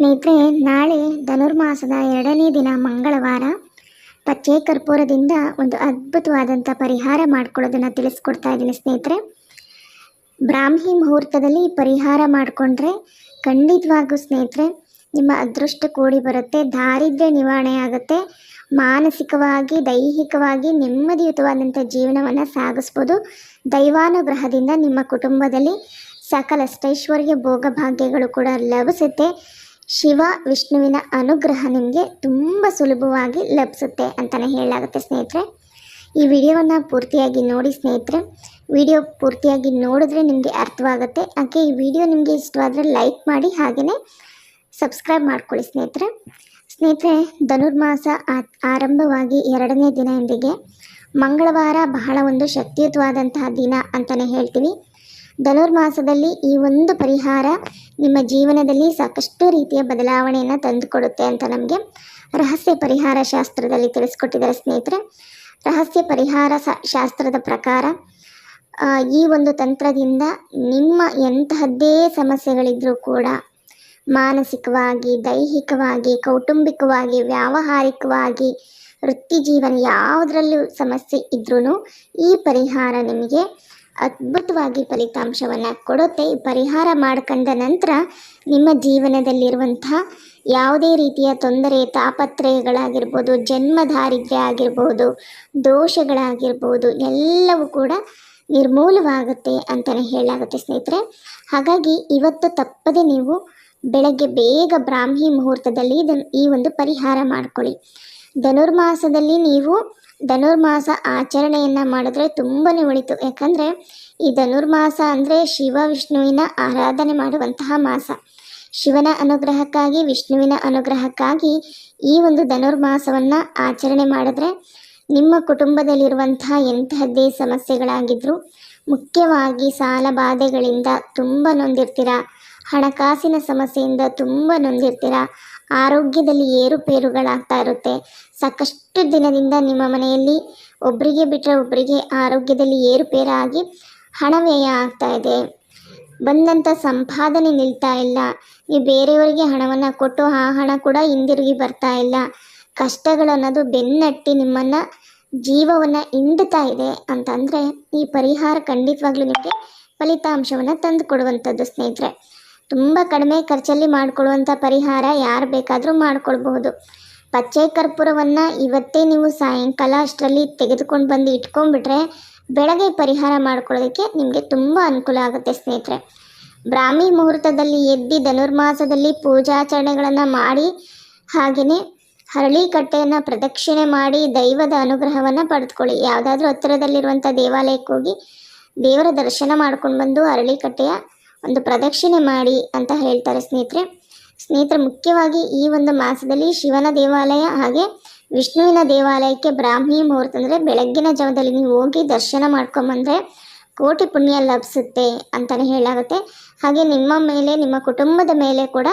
ಸ್ನೇಹಿತರೆ, ನಾಳೆ ಧನುರ್ಮಾಸದ ಎರಡನೇ ದಿನ ಮಂಗಳವಾರ ಪಚ್ಚೆ ಕರ್ಪೂರದಿಂದ ಒಂದು ಅದ್ಭುತವಾದಂಥ ಪರಿಹಾರ ಮಾಡ್ಕೊಳ್ಳೋದನ್ನು ತಿಳಿಸ್ಕೊಡ್ತಾ ಇದ್ದೀನಿ ಸ್ನೇಹಿತರೆ. ಬ್ರಾಹ್ಮಿ ಮುಹೂರ್ತದಲ್ಲಿ ಪರಿಹಾರ ಮಾಡಿಕೊಂಡ್ರೆ ಖಂಡಿತವಾಗೂ ಸ್ನೇಹಿತರೆ, ನಿಮ್ಮ ಅದೃಷ್ಟ ಕೂಡಿ ಬರುತ್ತೆ, ದಾರಿದ್ರ್ಯ ನಿವಾರಣೆ ಆಗುತ್ತೆ. ಮಾನಸಿಕವಾಗಿ, ದೈಹಿಕವಾಗಿ ನೆಮ್ಮದಿಯುತವಾದಂಥ ಜೀವನವನ್ನು ಸಾಗಿಸ್ಬೋದು. ದೈವಾನುಗ್ರಹದಿಂದ ನಿಮ್ಮ ಕುಟುಂಬದಲ್ಲಿ ಸಕಲಷ್ಟೈಶ್ವರ್ಯ ಭೋಗ ಭೋಗಭಾಗ್ಯಗಳು ಕೂಡ ಲಭಿಸುತ್ತೆ. ಶಿವ ವಿಷ್ಣುವಿನ ಅನುಗ್ರಹ ನಿಮಗೆ ತುಂಬ ಸುಲಭವಾಗಿ ಲಭಿಸುತ್ತೆ ಅಂತಲೇ ಹೇಳಲಾಗುತ್ತೆ ಸ್ನೇಹಿತರೆ. ಈ ವಿಡಿಯೋವನ್ನು ಪೂರ್ತಿಯಾಗಿ ನೋಡಿ ಸ್ನೇಹಿತರೆ. ವಿಡಿಯೋ ಪೂರ್ತಿಯಾಗಿ ನೋಡಿದ್ರೆ ನಿಮಗೆ ಅರ್ಥವಾಗುತ್ತೆ. ಹಾಗೆ ಈ ವಿಡಿಯೋ ನಿಮಗೆ ಇಷ್ಟವಾದರೆ ಲೈಕ್ ಮಾಡಿ ಹಾಗೆಯೇ ಸಬ್ಸ್ಕ್ರೈಬ್ ಮಾಡ್ಕೊಳ್ಳಿ ಸ್ನೇಹಿತರೆ. ಸ್ನೇಹಿತರೆ, ಧನುರ್ಮಾಸ ಆರಂಭವಾಗಿ ಎರಡನೇ ದಿನ ಮಂಗಳವಾರ ಬಹಳ ಒಂದು ಶಕ್ತಿಯುತವಾದಂತಹ ದಿನ ಅಂತಲೇ ಹೇಳ್ತೀವಿ. ಧನುರ್ಮಾಸದಲ್ಲಿ ಈ ಒಂದು ಪರಿಹಾರ ನಿಮ್ಮ ಜೀವನದಲ್ಲಿ ಸಾಕಷ್ಟು ರೀತಿಯ ಬದಲಾವಣೆಯನ್ನು ತಂದುಕೊಡುತ್ತೆ ಅಂತ ನಮಗೆ ರಹಸ್ಯ ಪರಿಹಾರ ಶಾಸ್ತ್ರದಲ್ಲಿ ತಿಳಿಸ್ಕೊಟ್ಟಿದ್ದಾರೆ ಸ್ನೇಹಿತರೆ. ರಹಸ್ಯ ಪರಿಹಾರ ಶಾಸ್ತ್ರದ ಪ್ರಕಾರ ಈ ಒಂದು ತಂತ್ರದಿಂದ ನಿಮ್ಮ ಎಂತಹದ್ದೇ ಸಮಸ್ಯೆಗಳಿದ್ರೂ ಕೂಡ ಮಾನಸಿಕವಾಗಿ, ದೈಹಿಕವಾಗಿ, ಕೌಟುಂಬಿಕವಾಗಿ, ವ್ಯಾವಹಾರಿಕವಾಗಿ, ವೃತ್ತಿ ಜೀವನ ಯಾವುದರಲ್ಲೂ ಸಮಸ್ಯೆ ಇದ್ರೂ ಈ ಪರಿಹಾರ ನಿಮಗೆ ಅದ್ಭುತವಾಗಿ ಫಲಿತಾಂಶವನ್ನು ಕೊಡುತ್ತೆ. ಪರಿಹಾರ ಮಾಡ್ಕೊಂಡ ನಂತರ ನಿಮ್ಮ ಜೀವನದಲ್ಲಿರುವಂತಹ ಯಾವುದೇ ರೀತಿಯ ತೊಂದರೆ, ತಾಪತ್ರಯಗಳಾಗಿರ್ಬೋದು ಜನ್ಮ ದಾರಿದ್ರ್ಯ ಆಗಿರ್ಬೋದು, ದೋಷಗಳಾಗಿರ್ಬೋದು, ಎಲ್ಲವೂ ಕೂಡ ನಿರ್ಮೂಲವಾಗುತ್ತೆ ಅಂತಲೇ ಹೇಳಲಾಗುತ್ತೆ ಸ್ನೇಹಿತರೆ. ಹಾಗಾಗಿ ಇವತ್ತು ತಪ್ಪದೆ ನೀವು ಬೆಳಗ್ಗೆ ಬೇಗ ಬ್ರಾಹ್ಮಿ ಮುಹೂರ್ತದಲ್ಲಿ ಇದನ್ನು ಈ ಒಂದು ಪರಿಹಾರ ಮಾಡ್ಕೊಳ್ಳಿ. ಧನುರ್ಮಾಸದಲ್ಲಿ ನೀವು ಧನುರ್ಮಾಸ ಆಚರಣೆಯನ್ನು ಮಾಡಿದ್ರೆ ತುಂಬಾ ಒಳಿತು. ಯಾಕಂದರೆ ಈ ಧನುರ್ಮಾಸ ಅಂದರೆ ಶಿವ ವಿಷ್ಣುವಿನ ಆರಾಧನೆ ಮಾಡುವಂತಹ ಮಾಸ. ಶಿವನ ಅನುಗ್ರಹಕ್ಕಾಗಿ, ವಿಷ್ಣುವಿನ ಅನುಗ್ರಹಕ್ಕಾಗಿ ಈ ಒಂದು ಧನುರ್ಮಾಸವನ್ನು ಆಚರಣೆ ಮಾಡಿದ್ರೆ ನಿಮ್ಮ ಕುಟುಂಬದಲ್ಲಿರುವಂತಹ ಎಂತಹದ್ದೇ ಸಮಸ್ಯೆಗಳಾಗಿದ್ದರೂ ಮುಖ್ಯವಾಗಿ ಸಾಲ ಬಾಧೆಗಳಿಂದ ತುಂಬ ನೊಂದಿರ್ತೀರ, ಹಣಕಾಸಿನ ಸಮಸ್ಯೆಯಿಂದ ತುಂಬ ನೊಂದಿರ್ತೀರ ಆರೋಗ್ಯದಲ್ಲಿ ಏರುಪೇರುಗಳಾಗ್ತಾ ಇರುತ್ತೆ. ಸಾಕಷ್ಟು ದಿನದಿಂದ ನಿಮ್ಮ ಮನೆಯಲ್ಲಿ ಒಬ್ಬರಿಗೆ ಬಿಟ್ಟರೆ ಒಬ್ಬರಿಗೆ ಆರೋಗ್ಯದಲ್ಲಿ ಏರುಪೇರಾಗಿ ಹಣ ವ್ಯಯ ಆಗ್ತಾ ಇದೆ. ಬಂದಂಥ ಸಂಪಾದನೆ ನಿಲ್ತಾ ಇಲ್ಲ. ನೀವು ಬೇರೆಯವರಿಗೆ ಹಣವನ್ನು ಕೊಟ್ಟು ಆ ಹಣ ಕೂಡ ಹಿಂದಿರುಗಿ ಬರ್ತಾ ಇಲ್ಲ. ಕಷ್ಟಗಳನ್ನೋದು ಬೆನ್ನಟ್ಟಿ ನಿಮ್ಮನ್ನು ಜೀವವನ್ನು ಹಿಂಡ್ತಾ ಇದೆ ಅಂತಂದರೆ ಈ ಪರಿಹಾರ ಖಂಡಿತವಾಗ್ಲೂ ನಿಮಗೆ ಫಲಿತಾಂಶವನ್ನು ತಂದು ಕೊಡುವಂಥದ್ದು ಸ್ನೇಹಿತರೆ. ತುಂಬ ಕಡಿಮೆ ಖರ್ಚಲ್ಲಿ ಮಾಡಿಕೊಳ್ಳುವಂಥ ಪರಿಹಾರ ಯಾರು ಬೇಕಾದರೂ ಮಾಡಿಕೊಳ್ಬಹುದು ಪಚ್ಚೆ ಕರ್ಪೂರವನ್ನು ಇವತ್ತೇ ನೀವು ಸಾಯಂಕಾಲ ಅಷ್ಟರಲ್ಲಿ ತೆಗೆದುಕೊಂಡು ಬಂದು ಇಟ್ಕೊಂಡ್ಬಿಟ್ರೆ ಬೆಳಗ್ಗೆ ಪರಿಹಾರ ಮಾಡ್ಕೊಳ್ಳೋದಕ್ಕೆ ನಿಮಗೆ ತುಂಬ ಅನುಕೂಲ ಆಗುತ್ತೆ ಸ್ನೇಹಿತರೆ. ಬ್ರಾಹ್ಮಿ ಮುಹೂರ್ತದಲ್ಲಿ ಎದ್ದು ಧನುರ್ಮಾಸದಲ್ಲಿ ಪೂಜಾಚರಣೆಗಳನ್ನು ಮಾಡಿ ಹಾಗೆಯೇ ಹರಳಿಕಟ್ಟೆಯನ್ನು ಪ್ರದಕ್ಷಿಣೆ ಮಾಡಿ ದೈವದ ಅನುಗ್ರಹವನ್ನು ಪಡೆದುಕೊಳ್ಳಿ. ಯಾವುದಾದ್ರೂ ಹತ್ತಿರದಲ್ಲಿರುವಂಥ ದೇವಾಲಯಕ್ಕೆ ಹೋಗಿ ದೇವರ ದರ್ಶನ ಮಾಡ್ಕೊಂಡು ಬಂದು ಅರಳಿಕಟ್ಟೆಯ ಒಂದು ಪ್ರದಕ್ಷಿಣೆ ಮಾಡಿ ಅಂತ ಹೇಳ್ತಾರೆ ಸ್ನೇಹಿತರೆ. ಸ್ನೇಹಿತರೆ, ಮುಖ್ಯವಾಗಿ ಈ ಒಂದು ಮಾಸದಲ್ಲಿ ಶಿವನ ದೇವಾಲಯ ಹಾಗೆ ವಿಷ್ಣುವಿನ ದೇವಾಲಯಕ್ಕೆ ಬ್ರಾಹ್ಮಿ ಮುಹೂರ್ತ ಅಂದರೆ ಬೆಳಗ್ಗಿನ ಜಾವದಲ್ಲಿ ನೀವು ಹೋಗಿ ದರ್ಶನ ಮಾಡ್ಕೊಂಬಂದ್ರೆ ಕೋಟಿ ಪುಣ್ಯ ಲಭಿಸುತ್ತೆ ಅಂತಲೇ ಹೇಳಾಗುತ್ತೆ ಹಾಗೆ ನಿಮ್ಮ ಮೇಲೆ, ನಿಮ್ಮ ಕುಟುಂಬದ ಮೇಲೆ ಕೂಡ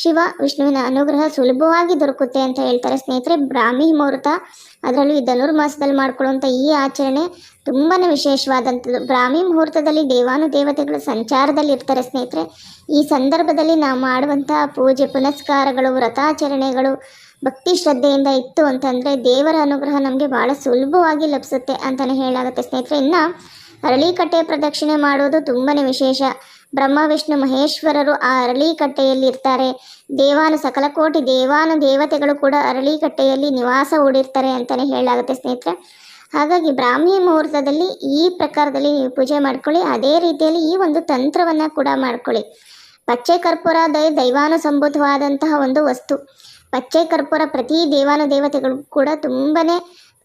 ಶಿವ ವಿಷ್ಣುವಿನ ಅನುಗ್ರಹ ಸುಲಭವಾಗಿ ದೊರಕುತ್ತೆ ಅಂತ ಹೇಳ್ತಾರೆ. ಸ್ನೇಹಿತರೆ, ಬ್ರಾಹ್ಮಿ ಮುಹೂರ್ತ, ಅದರಲ್ಲೂ ಈ ಧನುರ್ಮಾಸದಲ್ಲಿ ಮಾಡ್ಕೊಳ್ಳುವಂಥ ಈ ಆಚರಣೆ ತುಂಬಾ ವಿಶೇಷವಾದಂಥದ್ದು. ಬ್ರಾಹ್ಮಿ ಮುಹೂರ್ತದಲ್ಲಿ ದೇವಾನು ದೇವತೆಗಳು ಸಂಚಾರದಲ್ಲಿ ಇರ್ತಾರೆ ಸ್ನೇಹಿತರೆ. ಈ ಸಂದರ್ಭದಲ್ಲಿ ನಾವು ಮಾಡುವಂಥ ಪೂಜೆ, ಪುನಸ್ಕಾರಗಳು, ವ್ರತಾಚರಣೆಗಳು ಭಕ್ತಿ ಶ್ರದ್ಧೆಯಿಂದ ಇತ್ತು ಅಂತಂದರೆ ದೇವರ ಅನುಗ್ರಹ ನಮಗೆ ಭಾಳ ಸುಲಭವಾಗಿ ಲಭಿಸುತ್ತೆ ಅಂತಲೇ ಹೇಳಾಗುತ್ತೆ ಸ್ನೇಹಿತರೆ. ಇನ್ನು ಅರಳಿಕಟ್ಟೆ ಪ್ರದಕ್ಷಿಣೆ ಮಾಡೋದು ತುಂಬನೇ ವಿಶೇಷ. ಬ್ರಹ್ಮ, ವಿಷ್ಣು, ಮಹೇಶ್ವರರು ಆ ಅರಳಿಕಟ್ಟೆಯಲ್ಲಿ ಇರ್ತಾರೆ. ದೇವಾನು ಸಕಲ ಕೋಟಿ ದೇವಾನು ದೇವತೆಗಳು ಕೂಡ ಅರಳಿಕಟ್ಟೆಯಲ್ಲಿ ನಿವಾಸ ಹೂಡಿರ್ತಾರೆ ಅಂತಲೇ ಹೇಳಲಾಗುತ್ತೆ ಸ್ನೇಹಿತರೆ. ಹಾಗಾಗಿ ಬ್ರಾಹ್ಮಿ ಮುಹೂರ್ತದಲ್ಲಿ ಈ ಪ್ರಕಾರದಲ್ಲಿ ನೀವು ಪೂಜೆ ಮಾಡ್ಕೊಳ್ಳಿ. ಅದೇ ರೀತಿಯಲ್ಲಿ ಈ ಒಂದು ತಂತ್ರವನ್ನು ಕೂಡ ಮಾಡ್ಕೊಳ್ಳಿ. ಪಚ್ಚೆ ಕರ್ಪೂರ ದೈ ದೈವಾನು ಸಂಭೂತವಾದಂತಹ ಒಂದು ವಸ್ತು. ಪಚ್ಚೆ ಕರ್ಪೂರ ಪ್ರತಿ ದೇವಾನು ದೇವತೆಗಳು ಕೂಡ ತುಂಬನೇ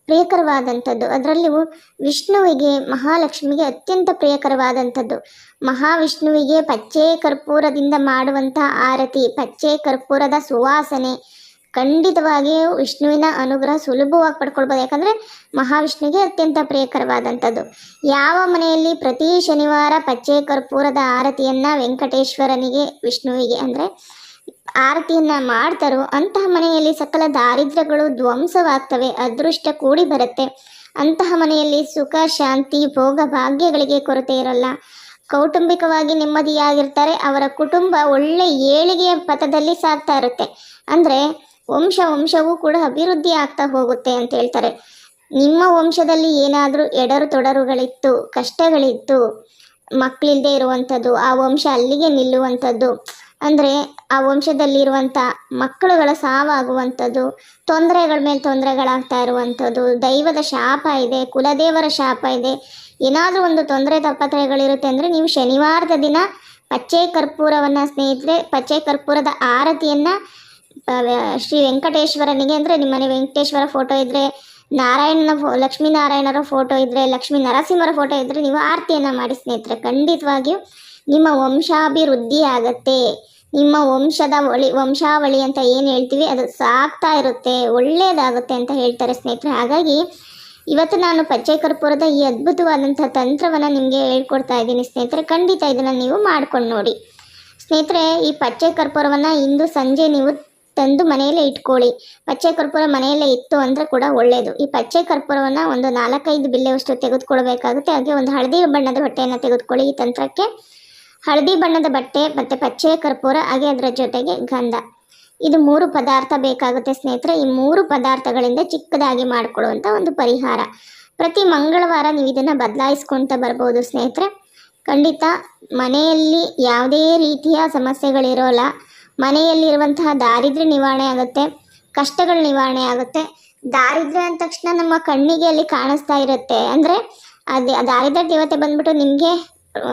ಪ್ರಿಯಕರವಾದಂಥದ್ದು. ಅದರಲ್ಲಿಯೂ ವಿಷ್ಣುವಿಗೆ, ಮಹಾಲಕ್ಷ್ಮಿಗೆ ಅತ್ಯಂತ ಪ್ರಿಯಕರವಾದಂಥದ್ದು. ಮಹಾವಿಷ್ಣುವಿಗೆ ಪಚ್ಚೆ ಕರ್ಪೂರದಿಂದ ಮಾಡುವಂಥ ಆರತಿ, ಪಚ್ಚೆ ಕರ್ಪೂರದ ಸುವಾಸನೆ. ಖಂಡಿತವಾಗಿಯೂ ವಿಷ್ಣುವಿನ ಅನುಗ್ರಹ ಸುಲಭವಾಗಿ ಪಡ್ಕೊಳ್ಬೋದು. ಯಾಕಂದರೆ ಮಹಾವಿಷ್ಣುವಿಗೆ ಅತ್ಯಂತ ಪ್ರಿಯಕರವಾದಂಥದ್ದು. ಯಾವ ಮನೆಯಲ್ಲಿ ಪ್ರತಿ ಶನಿವಾರ ಪಚ್ಚೆ ಕರ್ಪೂರದ ಆರತಿಯನ್ನು ವೆಂಕಟೇಶ್ವರನಿಗೆ, ವಿಷ್ಣುವಿಗೆ ಅಂದರೆ ಆರತಿಯನ್ನು ಮಾಡ್ತಾರೋ ಅಂತಹ ಮನೆಯಲ್ಲಿ ಸಕಲ ದಾರಿದ್ರ್ಯಗಳು ಧ್ವಂಸವಾಗ್ತವೆ, ಅದೃಷ್ಟ ಕೂಡಿ ಬರುತ್ತೆ. ಅಂತಹ ಮನೆಯಲ್ಲಿ ಸುಖ, ಶಾಂತಿ, ಭೋಗ, ಭಾಗ್ಯಗಳಿಗೆ ಕೊರತೆ ಇರಲ್ಲ. ಕೌಟುಂಬಿಕವಾಗಿ ನೆಮ್ಮದಿಯಾಗಿರ್ತಾರೆ, ಅವರ ಕುಟುಂಬ ಒಳ್ಳೆ ಏಳಿಗೆಯ ಪಥದಲ್ಲಿ ಸಾಗ್ತಾ ಇರುತ್ತೆ. ಅಂದರೆ ವಂಶ ವಂಶವೂ ಕೂಡ ಅಭಿವೃದ್ಧಿ ಆಗ್ತಾ ಹೋಗುತ್ತೆ ಅಂತ ಹೇಳ್ತಾರೆ. ನಿಮ್ಮ ವಂಶದಲ್ಲಿ ಏನಾದರೂ ಎಡರು ತೊಡರುಗಳಿತ್ತು, ಕಷ್ಟಗಳಿತ್ತು ಮಕ್ಕಳಿಲ್ಲದೆ ಇರುವಂಥದ್ದು, ಆ ವಂಶ ಅಲ್ಲಿಗೆ ನಿಲ್ಲುವಂಥದ್ದು ಅಂದರೆ ಆ ವಂಶದಲ್ಲಿರುವಂಥ ಮಕ್ಕಳುಗಳ ಸಾವಾಗುವಂಥದ್ದು, ತೊಂದರೆಗಳ ಮೇಲೆ ತೊಂದರೆಗಳಾಗ್ತಾ ಇರುವಂಥದ್ದು, ದೈವದ ಶಾಪ ಇದೆ, ಕುಲದೇವರ ಶಾಪ ಇದೆ, ಏನಾದರೂ ಒಂದು ತೊಂದರೆ ತಪ್ಪತ್ರೆಗಳಿರುತ್ತೆ ಅಂದರೆ ನೀವು ಶನಿವಾರದ ದಿನ ಪಚ್ಚೆ ಕರ್ಪೂರವನ್ನು ಸ್ನೇಹಿತರೆ, ಪಚ್ಚೆ ಕರ್ಪೂರದ ಆರತಿಯನ್ನು ಶ್ರೀ ವೆಂಕಟೇಶ್ವರನಿಗೆ ಅಂದರೆ ನಿಮ್ಮನೆ ವೆಂಕಟೇಶ್ವರ ಫೋಟೋ ಇದ್ದರೆ ನಾರಾಯಣನ ಫೋ, ಲಕ್ಷ್ಮೀನಾರಾಯಣರ ಫೋಟೋ ಇದ್ದರೆ ಲಕ್ಷ್ಮೀ ನರಸಿಂಹರ ಫೋಟೋ ಇದ್ದರೆ ನೀವು ಆರತಿಯನ್ನು ಮಾಡಿ ಸ್ನೇಹಿತರೆ. ಖಂಡಿತವಾಗಿಯೂ ನಿಮ್ಮ ವಂಶಾಭಿವೃದ್ಧಿ ಆಗತ್ತೆ ನಿಮ್ಮ ವಂಶದ ಒಳಿ, ವಂಶಾವಳಿ ಅಂತ ಏನು ಹೇಳ್ತೀವಿ, ಅದು ಸಾಕ್ತಾ ಇರುತ್ತೆ ಒಳ್ಳೆಯದಾಗುತ್ತೆ ಅಂತ ಹೇಳ್ತಾರೆ ಸ್ನೇಹಿತರೆ. ಹಾಗಾಗಿ ಇವತ್ತು ನಾನು ಪಚ್ಚೆ ಕರ್ಪೂರದ ಈ ಅದ್ಭುತವಾದಂಥ ತಂತ್ರವನ್ನು ನಿಮಗೆ ಹೇಳ್ಕೊಡ್ತಾ ಇದ್ದೀನಿ ಸ್ನೇಹಿತರೆ. ಖಂಡಿತ ಇದನ್ನು ನೀವು ಮಾಡ್ಕೊಂಡು ನೋಡಿ. ಸ್ನೇಹಿತರೆ, ಈ ಪಚ್ಚೆ ಕರ್ಪೂರವನ್ನು ಇಂದು ಸಂಜೆ ನೀವು ತಂದು ಮನೆಯಲ್ಲೇ ಇಟ್ಕೊಳ್ಳಿ. ಪಚ್ಚೆ ಕರ್ಪೂರ ಮನೆಯಲ್ಲೇ ಇತ್ತು ಅಂದರೆ ಕೂಡ ಒಳ್ಳೆಯದು ಈ ಪಚ್ಚೆ ಕರ್ಪೂರವನ್ನು ಒಂದು ನಾಲ್ಕೈದು ಬಿಲ್ಲೆವಷ್ಟು ತೆಗೆದುಕೊಳ್ಬೇಕಾಗುತ್ತೆ. ಹಾಗೆ ಒಂದು ಹಳದಿ ಬಣ್ಣದ ಹೊಟ್ಟೆಯನ್ನು ತೆಗೆದುಕೊಳ್ಳಿ ಈ ತಂತ್ರಕ್ಕೆ. ಹಳದಿ ಬಣ್ಣದ ಬಟ್ಟೆ ಮತ್ತು ಪಚ್ಚೆ ಕರ್ಪೂರ, ಹಾಗೆ ಅದರ ಜೊತೆಗೆ ಗಂಧ. ಇದು ಮೂರು ಪದಾರ್ಥ ಬೇಕಾಗುತ್ತೆ ಸ್ನೇಹಿತರೆ. ಈ ಮೂರು ಪದಾರ್ಥಗಳಿಂದ ಚಿಕ್ಕದಾಗಿ ಮಾಡಿಕೊಳ್ಳುವಂಥ ಒಂದು ಪರಿಹಾರ. ಪ್ರತಿ ಮಂಗಳವಾರ ನೀವು ಇದನ್ನು ಬದಲಾಯಿಸ್ಕೊಳ್ತಾ ಬರ್ಬೋದು ಸ್ನೇಹಿತರೆ. ಖಂಡಿತ ಮನೆಯಲ್ಲಿ ಯಾವುದೇ ರೀತಿಯ ಸಮಸ್ಯೆಗಳಿರೋಲ್ಲ. ಮನೆಯಲ್ಲಿರುವಂತಹ ದಾರಿದ್ರ್ಯ ನಿವಾರಣೆ ಆಗುತ್ತೆ, ಕಷ್ಟಗಳು ನಿವಾರಣೆ ಆಗುತ್ತೆ. ದಾರಿದ್ರ್ಯ ಅಂದ ತಕ್ಷಣ ನಮ್ಮ ಕಣ್ಣಿಗೆ ಅಲ್ಲಿ ಕಾಣಿಸ್ತಾ ಇರುತ್ತೆ. ಅಂದರೆ ಅದೇ ದಾರಿದ್ರ್ಯ ದೇವತೆ ಬಂದ್ಬಿಟ್ಟು ನಿಮಗೆ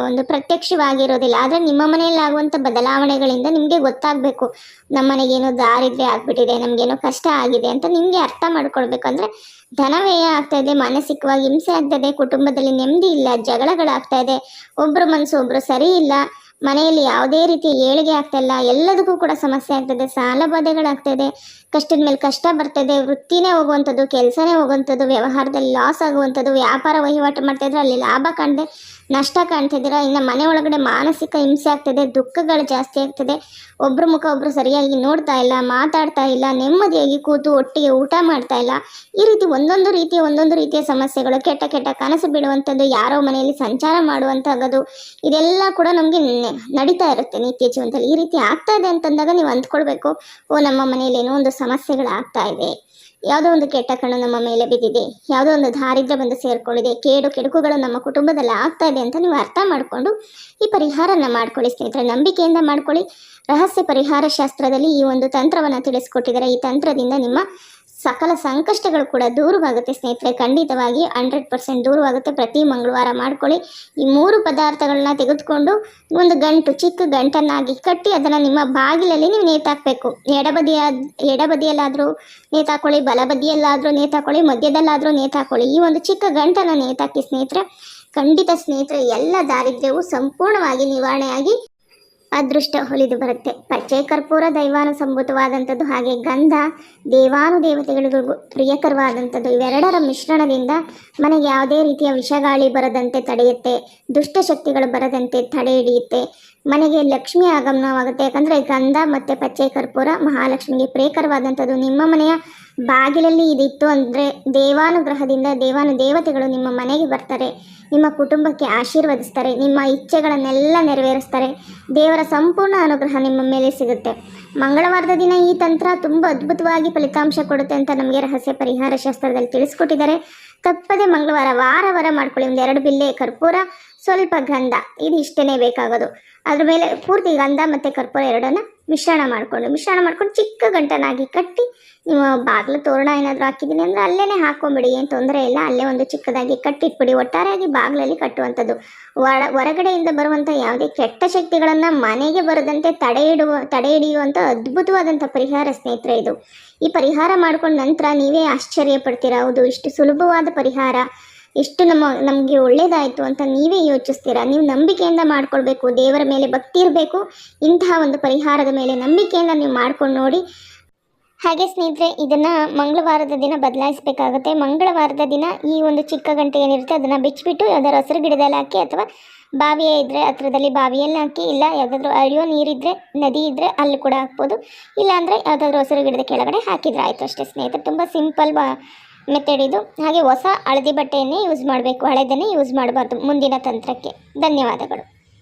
ಒಂದು ಪ್ರತ್ಯಕ್ಷವಾಗಿರೋದಿಲ್ಲ. ಆದರೆ ನಿಮ್ಮ ಮನೆಯಲ್ಲಿ ಆಗುವಂಥ ಬದಲಾವಣೆಗಳಿಂದ ನಿಮಗೆ ಗೊತ್ತಾಗಬೇಕು. ನಮ್ಮ ಮನೆಗೇನು ದಾರಿದ್ರೆ ಆಗ್ಬಿಟ್ಟಿದೆ, ನಮಗೇನೋ ಕಷ್ಟ ಆಗಿದೆ ಅಂತ ನಿಮಗೆ ಅರ್ಥ ಮಾಡ್ಕೊಳ್ಬೇಕು. ಅಂದರೆ ಧನ ವ್ಯಯ ಆಗ್ತಾ ಇದೆ, ಮಾನಸಿಕವಾಗಿ ಹಿಂಸೆ ಆಗ್ತಾ ಇದೆ, ಕುಟುಂಬದಲ್ಲಿ ನೆಮ್ಮದಿ ಇಲ್ಲ, ಜಗಳಗಳಾಗ್ತಾ ಇದೆ. ಒಬ್ಬರು ಮನಸ್ಸು ಒಬ್ಬರು ಸರಿ ಇಲ್ಲ. ಮನೆಯಲ್ಲಿ ಯಾವುದೇ ರೀತಿ ಏಳಿಗೆ ಆಗ್ತಾ ಎಲ್ಲದಕ್ಕೂ ಕೂಡ ಸಮಸ್ಯೆ ಆಗ್ತದೆ ಸಾಲ ಇದೆ. ಕಷ್ಟದ ಮೇಲೆ ಕಷ್ಟ ಬರ್ತದೆ ವೃತ್ತಿನೇ ಹೋಗುವಂಥದ್ದು, ಕೆಲಸನೇ ಹೋಗುವಂಥದ್ದು, ವ್ಯವಹಾರದಲ್ಲಿ ಲಾಸ್ ಆಗುವಂಥದ್ದು, ವ್ಯಾಪಾರ ವಹಿವಾಟು ಮಾಡ್ತಾಯಿದ್ರೆ ಅಲ್ಲಿ ಲಾಭ ಕಾಣದೆ. ನಷ್ಟ ಕಾಣ್ತಿದ್ದೀರಾ? ಇನ್ನು ಮನೆ ಒಳಗಡೆ ಮಾನಸಿಕ ಹಿಂಸೆ ಆಗ್ತದೆ, ದುಃಖಗಳು ಜಾಸ್ತಿ ಆಗ್ತದೆ. ಒಬ್ಬರ ಮುಖ ಒಬ್ಬರು ಸರಿಯಾಗಿ ನೋಡ್ತಾ ಇಲ್ಲ, ಮಾತಾಡ್ತಾ ಇಲ್ಲ, ನೆಮ್ಮದಿಯಾಗಿ ಕೂತು ಒಟ್ಟಿಗೆ ಊಟ ಮಾಡ್ತಾ ಇಲ್ಲ. ಈ ರೀತಿ ಒಂದೊಂದು ರೀತಿಯ ಒಂದೊಂದು ರೀತಿಯ ಸಮಸ್ಯೆಗಳು ಕೆಟ್ಟ ಕೆಟ್ಟ ಕನಸು ಬಿಡುವಂಥದ್ದು, ಯಾರೋ ಮನೆಯಲ್ಲಿ ಸಂಚಾರ ಮಾಡುವಂಥದ್ದು ಇದೆಲ್ಲ ಕೂಡ ನಮಗೆ ನಡೀತಾ ಇರುತ್ತೆ ನಿತ್ಯ ಜೀವನದಲ್ಲಿ. ಈ ರೀತಿ ಆಗ್ತಾ ಇದೆ ಅಂತಂದಾಗ ನೀವು ಅಂದ್ಕೊಳ್ಬೇಕು, ಓ, ನಮ್ಮ ಮನೆಯಲ್ಲಿ ಏನೋ ಒಂದು ಸಮಸ್ಯೆಗಳಾಗ್ತಾ ಇದೆ. ಯಾವುದೋ ಒಂದು ಕೆಟ್ಟ ಕಣ್ಣು ನಮ್ಮ ಮೇಲೆ ಬಿದ್ದಿದೆ. ಯಾವುದೋ ಒಂದು ದಾರಿದ್ರ್ಯ ಬಂದು ಸೇರ್ಕೊಂಡಿದೆ. ಕೇಡು ಕೆಡುಕುಗಳು ನಮ್ಮ ಕುಟುಂಬದಲ್ಲಿ ಆಗ್ತಾ ಇದೆ ಅಂತ ನೀವು ಅರ್ಥ ಮಾಡಿಕೊಂಡು ಈ ಪರಿಹಾರನ ಮಾಡ್ಕೊಳ್ಳಿ ಸ್ನೇಹಿತರೆ. ನಂಬಿಕೆಯಿಂದ ಮಾಡ್ಕೊಳ್ಳಿ. ರಹಸ್ಯ ಪರಿಹಾರ ಶಾಸ್ತ್ರದಲ್ಲಿ ಈ ಒಂದು ತಂತ್ರವನ್ನು ತಿಳಿಸ್ಕೊಟ್ಟಿದ್ದಾರೆ. ಈ ತಂತ್ರದಿಂದ ನಿಮ್ಮ ಸಕಲ ಸಂಕಷ್ಟಗಳು ಕೂಡ ದೂರವಾಗುತ್ತೆ ಸ್ನೇಹಿತರೆ. ಖಂಡಿತವಾಗಿ ಹಂಡ್ರೆಡ್ ಪರ್ಸೆಂಟ್ ದೂರವಾಗುತ್ತೆ. ಪ್ರತಿ ಮಂಗಳವಾರ ಮಾಡ್ಕೊಳ್ಳಿ. ಈ ಮೂರು ಪದಾರ್ಥಗಳನ್ನ ತೆಗೆದುಕೊಂಡು ಒಂದು ಗಂಟು, ಚಿಕ್ಕ ಗಂಟನ್ನಾಗಿ ಕಟ್ಟಿ ಅದನ್ನು ನಿಮ್ಮ ಬಾಗಿಲಲ್ಲಿ ನೀವು ನೇತಾಕಬೇಕು ಎಡಬದಿಯ, ಎಡಬದಿಯಲ್ಲಾದರೂ ನೇತಾಕೊಳ್ಳಿ ಬಲಬದಿಯಲ್ಲಾದರೂ ನೇತಾಕೊಳ್ಳಿ ಮಧ್ಯದಲ್ಲಾದರೂ ನೇತಾಕೊಳ್ಳಿ ಈ ಒಂದು ಚಿಕ್ಕ ಗಂಟನ್ನು ನೇತಾಕಿ ಸ್ನೇಹಿತರೆ. ಖಂಡಿತ ಸ್ನೇಹಿತರೆ, ಎಲ್ಲ ದಾರಿದ್ರ್ಯವು ಸಂಪೂರ್ಣವಾಗಿ ನಿವಾರಣೆಯಾಗಿ ಅದೃಷ್ಟ ಹೊಲಿದು ಬರುತ್ತೆ. ಪಚ್ಚೆ ಕರ್ಪೂರ ದೈವಾನುಸಂಭೂತವಾದಂಥದ್ದು ಹಾಗೆ ಗಂಧ ದೇವಾನುದೇವತೆಗಳಿಗೂ ಪ್ರಿಯಕರವಾದಂಥದ್ದು ಇವೆರಡರ ಮಿಶ್ರಣದಿಂದ ಮನೆಗೆ ಯಾವುದೇ ರೀತಿಯ ವಿಷಗಾಳಿ ಬರದಂತೆ ತಡೆಯುತ್ತೆ ದುಷ್ಟಶಕ್ತಿಗಳು ಬರದಂತೆ ತಡೆ ಹಿಡಿಯುತ್ತೆ. ಮನೆಗೆ ಲಕ್ಷ್ಮಿ ಆಗಮನವಾಗುತ್ತೆ. ಯಾಕಂದರೆ ಗಂಧ ಮತ್ತು ಪಚ್ಚೆ ಕರ್ಪೂರ ಮಹಾಲಕ್ಷ್ಮಿಗೆ ಪ್ರಿಯಕರವಾದಂಥದ್ದು. ನಿಮ್ಮ ಮನೆಯ ಬಾಗಿಲಲ್ಲಿ ಇದಿತ್ತು ಅಂದರೆ ದೇವಾನುಗ್ರಹದಿಂದ ದೇವಾನು ದೇವತೆಗಳು ನಿಮ್ಮ ಮನೆಗೆ ಬರ್ತಾರೆ, ನಿಮ್ಮ ಕುಟುಂಬಕ್ಕೆ ಆಶೀರ್ವದಿಸ್ತಾರೆ, ನಿಮ್ಮ ಇಚ್ಛೆಗಳನ್ನೆಲ್ಲ ನೆರವೇರಿಸ್ತಾರೆ. ದೇವರ ಸಂಪೂರ್ಣ ಅನುಗ್ರಹ ನಿಮ್ಮ ಮೇಲೆ ಸಿಗುತ್ತೆ. ಮಂಗಳವಾರದ ದಿನ ಈ ತಂತ್ರ ತುಂಬ ಅದ್ಭುತವಾಗಿ ಫಲಿತಾಂಶ ಕೊಡುತ್ತೆ ಅಂತ ನಮಗೆ ರಹಸ್ಯ ಪರಿಹಾರ ಶಾಸ್ತ್ರದಲ್ಲಿ ತಿಳಿಸ್ಕೊಟ್ಟಿದ್ದಾರೆ. ತಪ್ಪದೆ ಮಂಗಳವಾರ ವಾರ ವಾರ ಮಾಡ್ಕೊಳ್ಳಿ. ಒಂದು ಎರಡು ಬಿಲ್ಲೆ ಕರ್ಪೂರ, ಸ್ವಲ್ಪ ಗಂಧ. ಇದು ಇಷ್ಟೇ ಬೇಕಾಗೋದು. ಅದ್ರ ಮೇಲೆ ಪೂರ್ತಿ ಗಂಧ ಮತ್ತು ಕರ್ಪೂರ ಎರಡನ್ನ ಮಿಶ್ರಣ ಮಾಡಿಕೊಂಡು. ಮಿಶ್ರಣ ಮಾಡ್ಕೊಂಡು ಚಿಕ್ಕ ಗಂಟನಾಗಿ ಕಟ್ಟಿ ನೀವು ಬಾಗಿಲು ತೋರಣ ಏನಾದರೂ ಹಾಕಿದ್ದೀನಿ ಅಂದರೆ ಅಲ್ಲೇ ಹಾಕೊಂಬಿಡಿ ಏನು ತೊಂದರೆ ಇಲ್ಲ. ಅಲ್ಲೇ ಒಂದು ಚಿಕ್ಕದಾಗಿ ಕಟ್ಟಿಟ್ಬಿಡಿ. ಒಟ್ಟಾರೆಯಾಗಿ ಬಾಗಿಲಲ್ಲಿ ಕಟ್ಟುವಂಥದ್ದು. ಒಳ ಹೊರಗಡೆಯಿಂದ ಬರುವಂಥ ಯಾವುದೇ ಕೆಟ್ಟ ಶಕ್ತಿಗಳನ್ನು ಮನೆಗೆ ಬರದಂತೆ ತಡೆ ಇಡುವ ತಡೆ ಹಿಡಿಯುವಂಥ ಅದ್ಭುತವಾದಂಥ ಪರಿಹಾರ ಸ್ನೇಹಿತರೆ ಇದು. ಈ ಪರಿಹಾರ ಮಾಡ್ಕೊಂಡ ನಂತರ ನೀವೇ ಆಶ್ಚರ್ಯ ಪಡ್ತೀರಾ ಹೌದು, ಇಷ್ಟು ಸುಲಭವಾದ ಪರಿಹಾರ. ಎಷ್ಟು ನಮ್ಮ, ನಮಗೆ ಒಳ್ಳೆಯದಾಯಿತು ಅಂತ ನೀವೇ ಯೋಚಿಸ್ತೀರಾ? ನೀವು ನಂಬಿಕೆಯಿಂದ ಮಾಡ್ಕೊಳ್ಬೇಕು, ದೇವರ ಮೇಲೆ ಭಕ್ತಿ ಇರಬೇಕು, ಇಂತಹ ಒಂದು ಪರಿಹಾರದ ಮೇಲೆ ನಂಬಿಕೆಯಿಂದ ನೀವು ಮಾಡ್ಕೊಂಡು ನೋಡಿ. ಹಾಗೆ ಸ್ನೇಹಿತರೆ, ಇದನ್ನು ಮಂಗಳವಾರದ ದಿನ ಬದಲಾಯಿಸಬೇಕಾಗುತ್ತೆ. ಮಂಗಳವಾರದ ದಿನ ಈ ಒಂದು ಚಿಕ್ಕ ಗಂಟೆ ಏನಿರುತ್ತೆ, ಅದನ್ನು ಬಿಚ್ಚಿಬಿಟ್ಟು ಯಾವುದಾದ್ರು ಹಸಿರು ಗಿಡದಲ್ಲಿ ಹಾಕಿ ಅಥವಾ ಬಾವಿಯೇ ಇದ್ದರೆ ಹತ್ರದಲ್ಲಿ ಬಾವಿಯಲ್ಲಿ ಹಾಕಿ, ಇಲ್ಲ ಯಾವುದಾದ್ರೂ ಅರಿಯೋ ನೀರಿದ್ದರೆ ನದಿ ಇದ್ದರೆ ಅಲ್ಲಿ ಕೂಡ ಹಾಕ್ಬೋದು. ಇಲ್ಲಾಂದರೆ ಯಾವುದಾದ್ರೂ ಹಸಿರು ಗಿಡದ ಕೆಳಗಡೆ ಹಾಕಿದ್ರೆ ಆಯಿತು ಅಷ್ಟೇ ಸ್ನೇಹಿತರೆ. ತುಂಬ ಸಿಂಪಲ್ ಬಾ ಮೆಥಡ್ ಹಾಗೆ ಹೊಸ ಹಳದಿ ಬಟ್ಟೆಯನ್ನೇ ಯೂಸ್ ಮಾಡಬೇಕು ಹಳೆದನ್ನೇ ಯೂಸ್ ಮಾಡಬಾರ್ದು ಮುಂದಿನ ತಂತ್ರಕ್ಕೆ. ಧನ್ಯವಾದಗಳು.